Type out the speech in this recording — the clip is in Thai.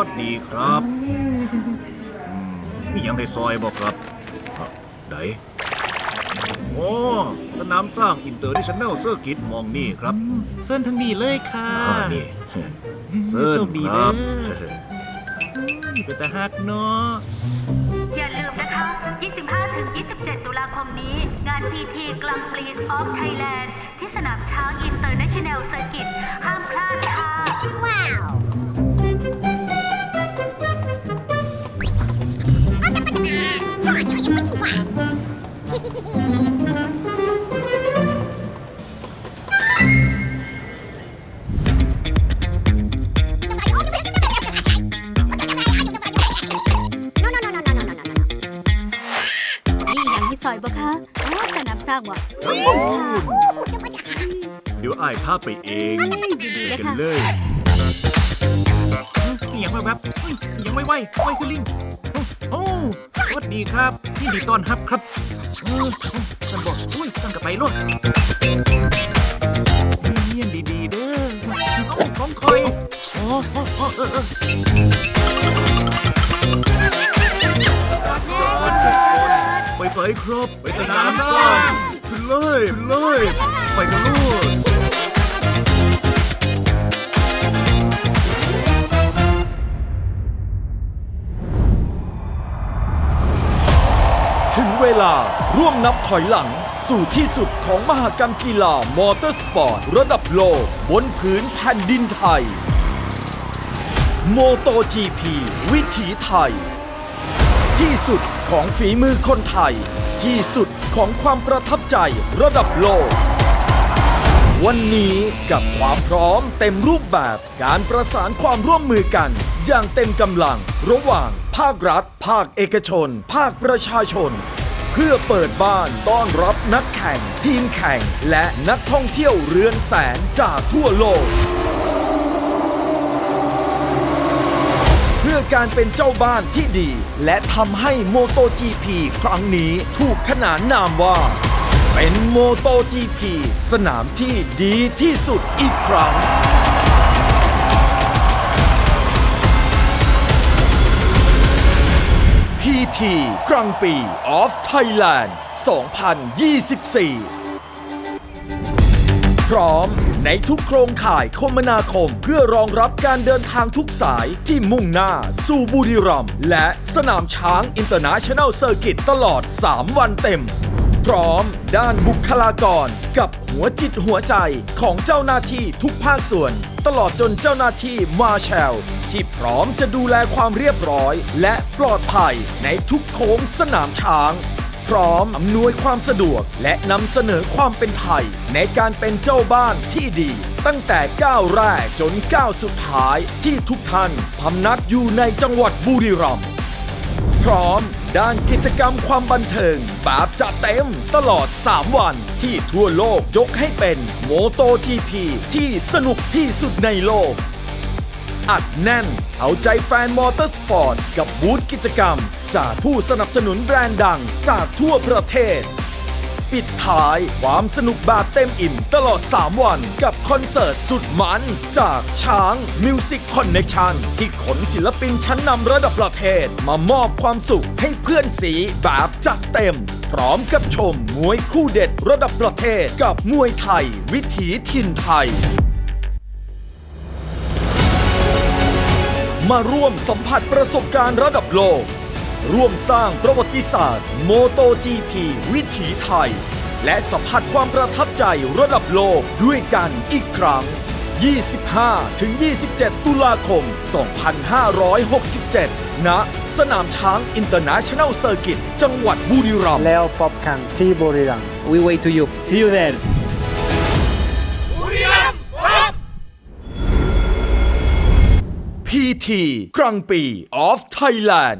วัสดีครับอืมมีหยังให้ซอยบอกครับอะไหนโอ้สนามสร้างอินเตอร์ดิชั่นแนลเซอร์กิตมองนี่ครับเส้นทางนี้เลยค่ะอ่านี่เซิร์โชนคดีคเด้รัอบเป็นตาฮักเนาะอย่าลืมนะคะ 25-27 ตุลาคมนี้ งาน PT กลังปรีสออฟไทยแลนด์ ที่สนามช้างอินเตอร์เนชั่นแนลเซอร์กิตห้ามพลาด ค่ะนี่อย่างที่ซอยบ่คะอ๋อสนามสร้างว่ะ เดี๋ยวอ้ายพาไปเองยินดีไปเลยกันค่ะเลย มีหยังแบบเฮ้ยยังไม่ไหวไหวคือลิงโอ้สวัสดีครับยินดีต้อนรับครับเออฉันบอกอุ้ยสั่งกับไปรถเงียนดี ๆ เด้อเอาของคอยโอ้โอ้เออไปใส่ครับ ไปสนามสร้างขึ้นเลยขึ้นเลย ไปกันลูก ลา ร่วมนับถอยหลัง สู่ที่สุดของมหกรรมกีฬามอเตอร์สปอร์ต ระดับโลก บนผืนแผ่นดินไทยโมโต GP วิถีไทย ที่สุดของฝีมือคนไทย ที่สุดของความประทับใจระดับโลก วันนี้กับความพร้อมเต็มรูปแบบการประสานความร่วมมือกัน อย่างเต็มกำลัง ระหว่างภาครัฐ ภาคเอกชน ภาคประชาชน เพื่อเปิดบ้านต้อนรับนักแข่ง ทีมแข่ง และนักท่องเที่ยวเรือนแสนจากทั่วโลก เพื่อการเป็นเจ้าบ้านที่ดี และทำให้ MotoGP ครั้งนี้ถูกขนานนามว่า เป็น MotoGP สนามที่ดีที่สุดอีกครั้ง PT กรังปี of Thailand 2024 พร้อมในทุกโครงข่ายคมนาคมเพื่อรองรับการเดินทางทุกสายที่มุ่งหน้าสู่บุรีรัมย์และสนามช้างอินเตอร์เนชั่นแนลเซอร์กิตตลอด 3 วันเต็ม พร้อม ด้านบุคลากร กับหัวจิตหัวใจของเจ้าหน้าที่ทุกภาคส่วน ตลอดจนเจ้าหน้าที่มาแชลที่พร้อมจะดูแลความเรียบร้อย และปลอดภัยในทุกโค้งสนามช้าง พร้อมอำนวยความสะดวกและนำเสนอความเป็นไทย ในการเป็นเจ้าบ้านที่ดี ตั้งแต่ก้าวแรกจนก้าวสุดท้ายที่ทุกท่านพำนักอยู่ในจังหวัดบุรีรัมย์พร้อม ด้านกิจกรรมความบันเทิงแบบจะเต็มตลอด 3 วัน ที่ทั่วโลกยกให้เป็นโมโต GP ที่สนุกที่สุดในโลก อัดแน่น เอาใจแฟนมอเตอร์สปอร์ต กับบูธกิจกรรม จากผู้สนับสนุนแบรนด์ดังจากทั่วประเทศ ปิดท้ายความสนุกแบบเต็มอิ่มตลอด 3 วัน กับคอนเสิร์ตสุดมัน จากช้าง Music Connection ที่ขนศิลปินชั้นนำระดับประเทศ มามอบความสุขให้เพื่อนสีแบบจัดเต็ม พร้อมกับชมมวยคู่เด็ดระดับประเทศกับมวยไทย วิถีถิ่นไทยมาร่วมสัมผัสประสบการณ์ระดับโลก ร่วมสร้างประวัติศาสตร์โมโต GP วิถีไทย และสัมผัสความประทับใจระดับโลกด้วยกันอีกครั้ง 25-27 ตุลาคม 2567 ณ สนามช้างอินเตอร์เนชั่นแนลเซอร์กิตจังหวัดบุรีรัมย์ Leo Popcan, T Buriram. We wait to you. See you there. PT ครั้งปี of Thailand